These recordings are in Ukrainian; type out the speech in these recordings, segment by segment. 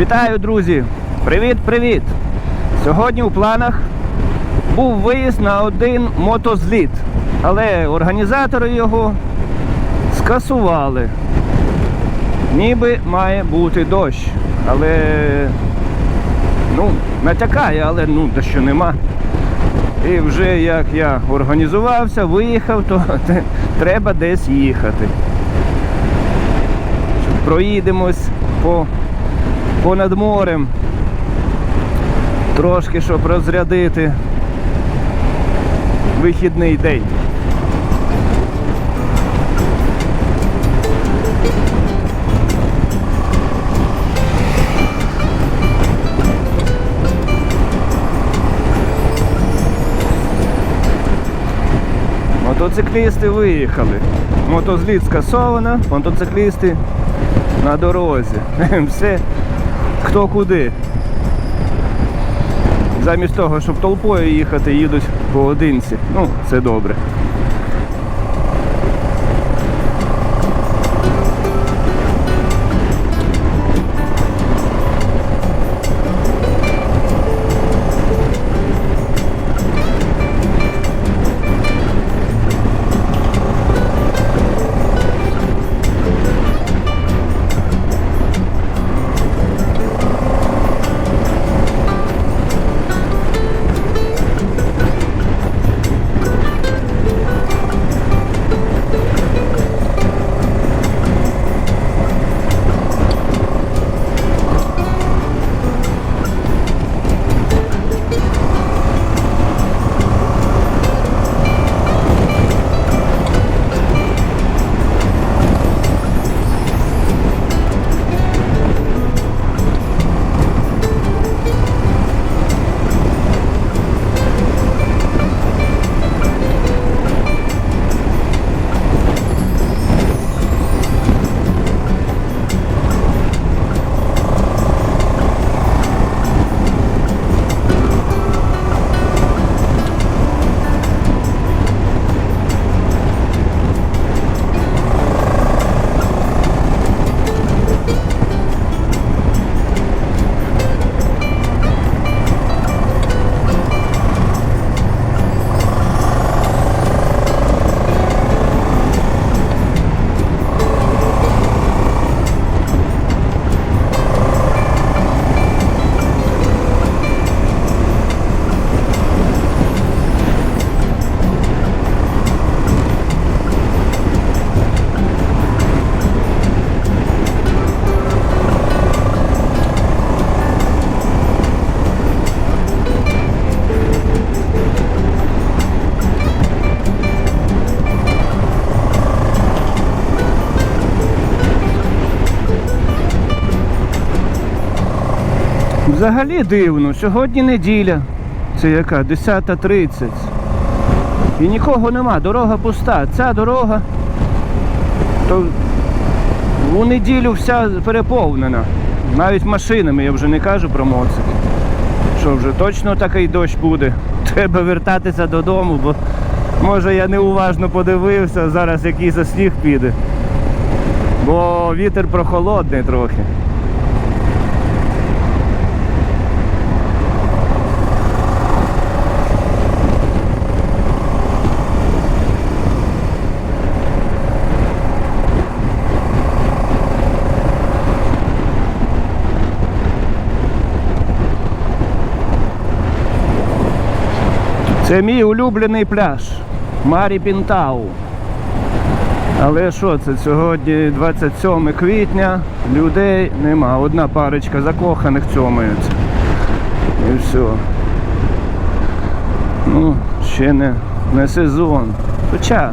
Вітаю, друзі! Привіт-привіт! Сьогодні у планах був виїзд на один мотозліт, але організатори його скасували. Ніби має бути дощ, але ну, натякає, але ну, дощу нема. І вже як я організувався, виїхав, то треба десь їхати. Проїдемось по понад морем. Трошки, щоб розрядити вихідний день. Мотоциклісти виїхали. Мотозліт скасовано, мотоциклісти на дорозі. Все хто куди. Замість того, щоб толпою їхати, їдуть поодинці. Ну, це добре. Взагалі дивно, сьогодні неділя. Це яка? 10.30. І нікого нема, дорога пуста. Ця дорога то у неділю вся переповнена. Навіть машинами, я вже не кажу про моцик. Що вже точно такий дощ буде. Треба вертатися додому, бо може я неуважно подивився, зараз якийсь сніг піде. Бо вітер прохолодний трохи. Це мій улюблений пляж Марі Пінтау. Але що це? Сьогодні 27 квітня, людей нема. Одна парочка закоханих цьомаються. І все. Ну, ще не, не сезон. Хоча,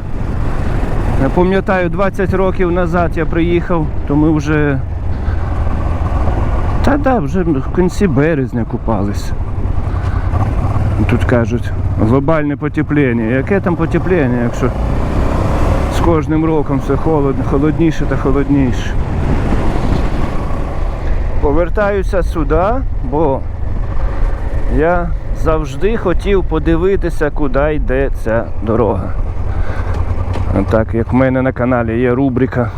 я пам'ятаю, 20 років назад я приїхав, то ми вже. Та да, вже в кінці березня купалися. Тут кажуть, глобальне потепління. Яке там потепління, якщо з кожним роком все холодно, холодніше та холодніше. Повертаюся сюди, бо я завжди хотів подивитися, куди йде ця дорога. Так як в мене на каналі є рубрика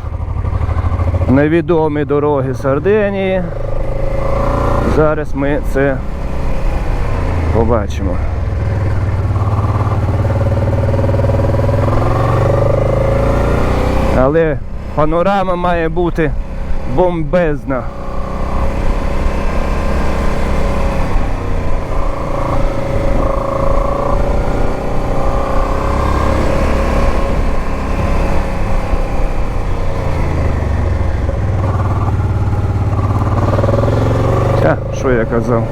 Невідомі дороги Сардинії. Зараз ми це побачимо. Але панорама має бути бомбезна. Що я казав?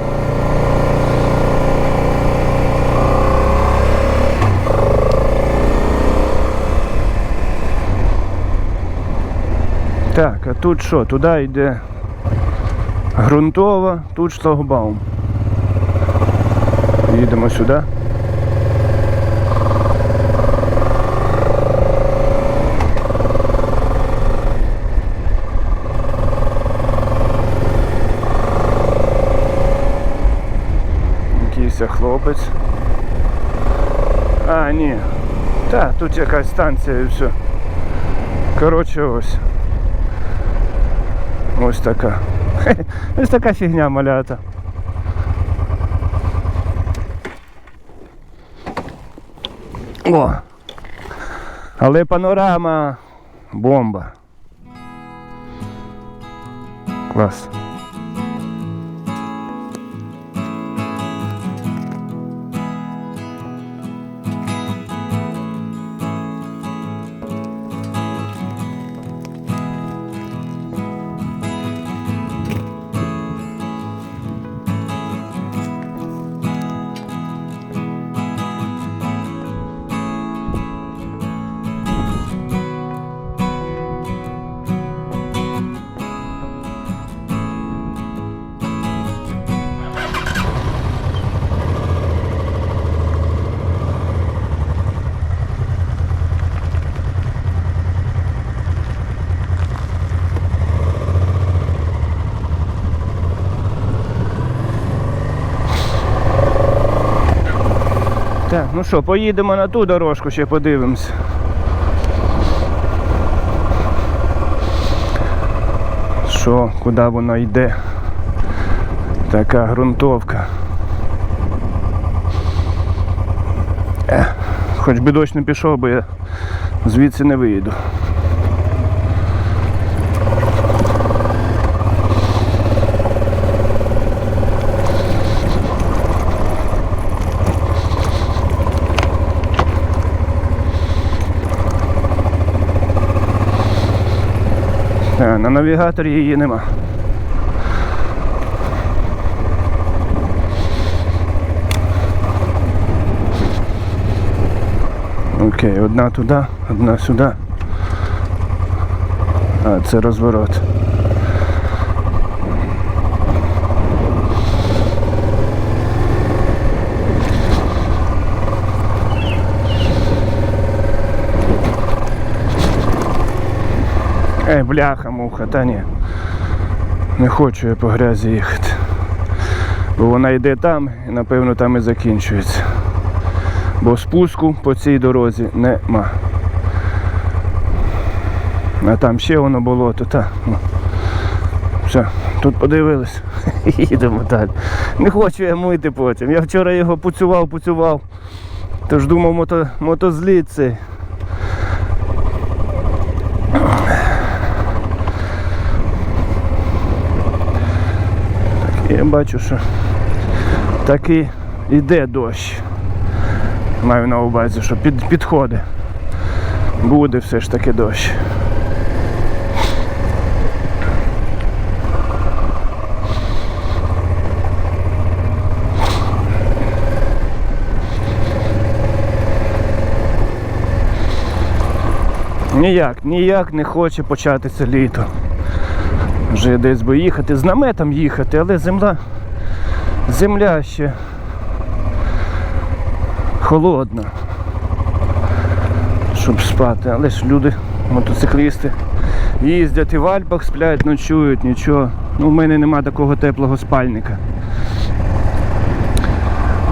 Так, а тут що? Туди йде ґрунтова, тут шлагбаум. Їдемо сюди. Якийсь хлопець. А, ні. Та, тут якась станція і все. Коротше, ось. Ось така. Ось така фігня малята. О! Але панорама бомба. Клас. Ну що, поїдемо на ту дорожку, ще подивимось. Що, куди вона йде? Така ґрунтовка. Ех, хоч би дощ не пішов, бо я звідси не виїду. На навігаторі її нема. Окей, одна туди, одна сюди. А, це розворот. Ей, бляха, муха, та ні. Не хочу я по грязі їхати. Бо вона йде там і напевно там і закінчується. Бо спуску по цій дорозі нема. А там ще воно болото, та. ну. Все, тут подивились. Їдемо далі. Не хочу я мити потім. Я вчора його пуцював, пуцював. Тож думав мото, мотозліт цей. Я бачу, що таки йде дощ. Маю на увазі, що під, підходить. Буде все ж таки дощ. Ніяк, ніяк не хоче початися літо. Вже десь би їхати, з наметом їхати, але земля, земля ще холодна. Щоб спати. Але ж люди, мотоциклісти, їздять і в Альпах сплять, ночують, нічого. Ну, в мене нема такого теплого спальника.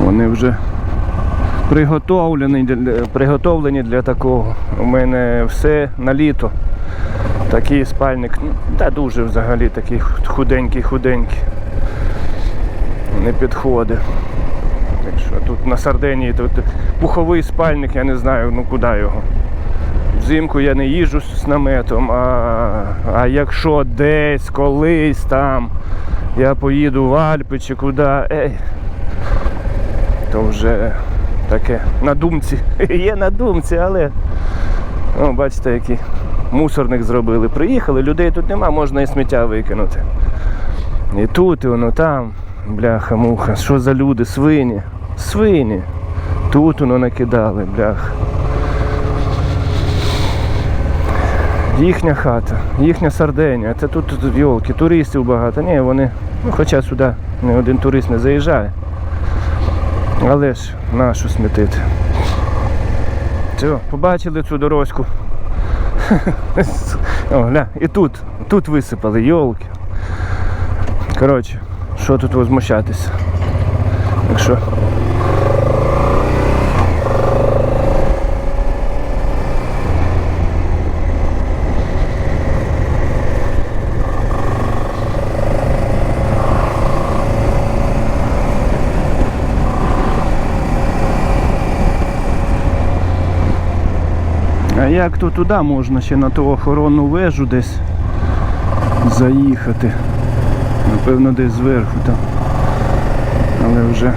Вони вже приготовлені приготовлені для такого. У мене все на літо. Такий спальник, ну, та дуже взагалі такий худенький, худенький. не підходить. Так що тут на Сардинії тут пуховий спальник, я не знаю, ну куди його. Взимку я не їжджу з наметом, а, а якщо десь, колись там я поїду в Альпи чи куди, ей, то вже таке на думці. Є на думці, але о, бачите, який мусорник зробили. Приїхали, людей тут нема, можна і сміття викинути. І тут, і воно там. Бляха, муха, що за люди? Свині. Свині. Тут воно накидали, бляха. Їхня хата, їхня Сардинія. Це тут йолки, туристів багато. Ні, вони, ну хоча сюди не один турист не заїжджає. Але ж нашу смітити. Все, побачили цю дорожку. О, гля, і тут, тут висипали, йолки. Коротше, що тут возмущатися? Так що. А як то туди можна ще на ту охоронну вежу десь заїхати? Напевно, десь зверху там. Але вже.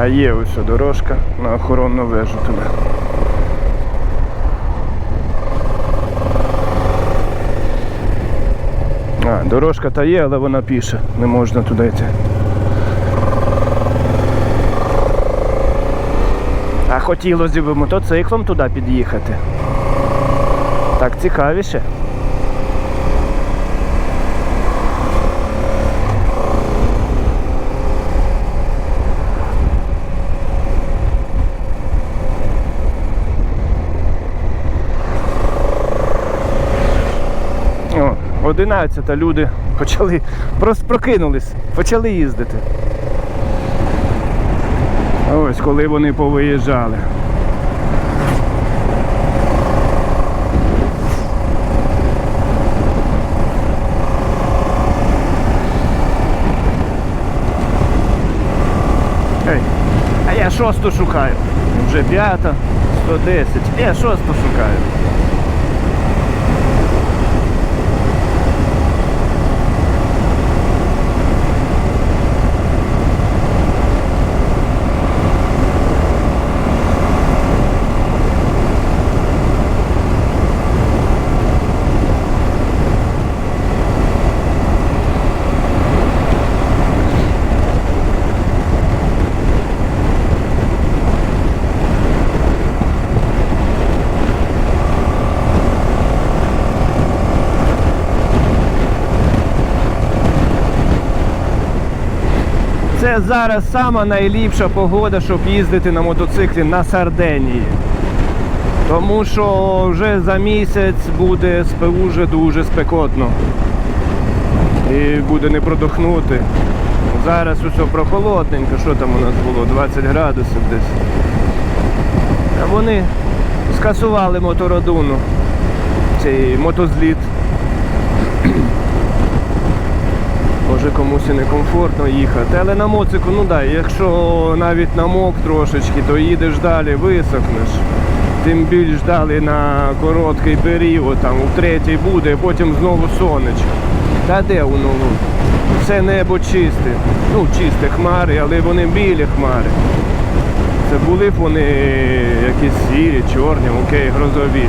А є ось дорожка на охоронну вежу туди. А, дорожка та є, але вона піша, не можна туди йти. А хотілося б мотоциклом туди під'їхати. Так цікавіше. О, 11 люди почали, просто прокинулись, почали їздити. Ось коли вони повиїжджали. Ей, а я шосту шукаю. Вже п'ята, 110. Я шосту шукаю. Це зараз сама найліпша погода, щоб їздити на мотоциклі на Сардинії. Тому що вже за місяць буде дуже дуже спекотно. І буде не продохнути. Зараз усе прохолодненько, що там у нас було? 20 градусів десь. А вони скасували мотородуну, цей мотозліт. Може комусь і некомфортно їхати. Але на моцику, ну да, якщо навіть намок трошечки, то їдеш далі, висохнеш. Тим більш далі на короткий період, там у третій буде, потім знову сонечко. Та де воно? Все небо чисте. Ну, чисте хмари, але вони білі хмари. Це були б вони якісь сірі, чорні, окей, грозові.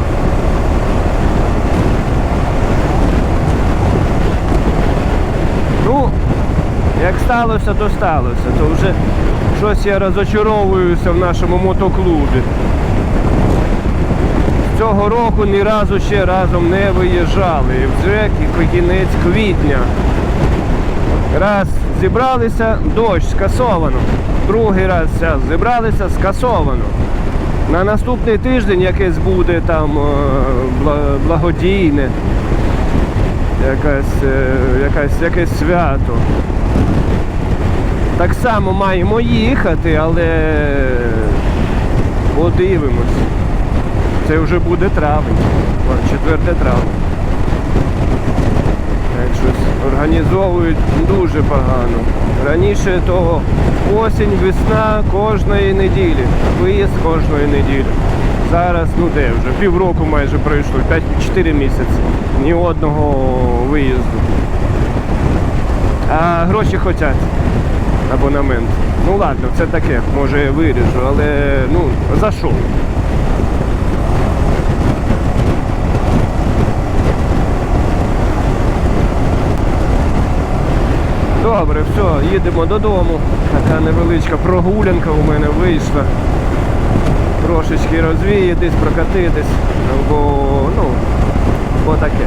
Ну, як сталося, то сталося. То вже щось я розочаровуюся в нашому мотоклубі. Цього року ні разу ще разом не виїжджали. І вже кінець квітня. Раз зібралися, дощ скасовано. Другий раз зібралися, скасовано. На наступний тиждень якесь буде там е, благодійне якась, е, якась, якесь свято. Так само маємо їхати, але подивимось. Це вже буде травень. О, 4 травня. Так щось організовують дуже погано. Раніше то осінь, весна кожної неділі. Виїзд кожної неділі. Зараз, ну де вже, півроку майже пройшло, 5-4 місяці. Ні одного виїзду. А гроші хочуть. Абонемент. Ну ладно, це таке, може я виріжу, але ну, за що? Добре, все, їдемо додому. Така невеличка прогулянка у мене вийшла. Трошечки розвіятись, прокатитись, бо ну, отаке.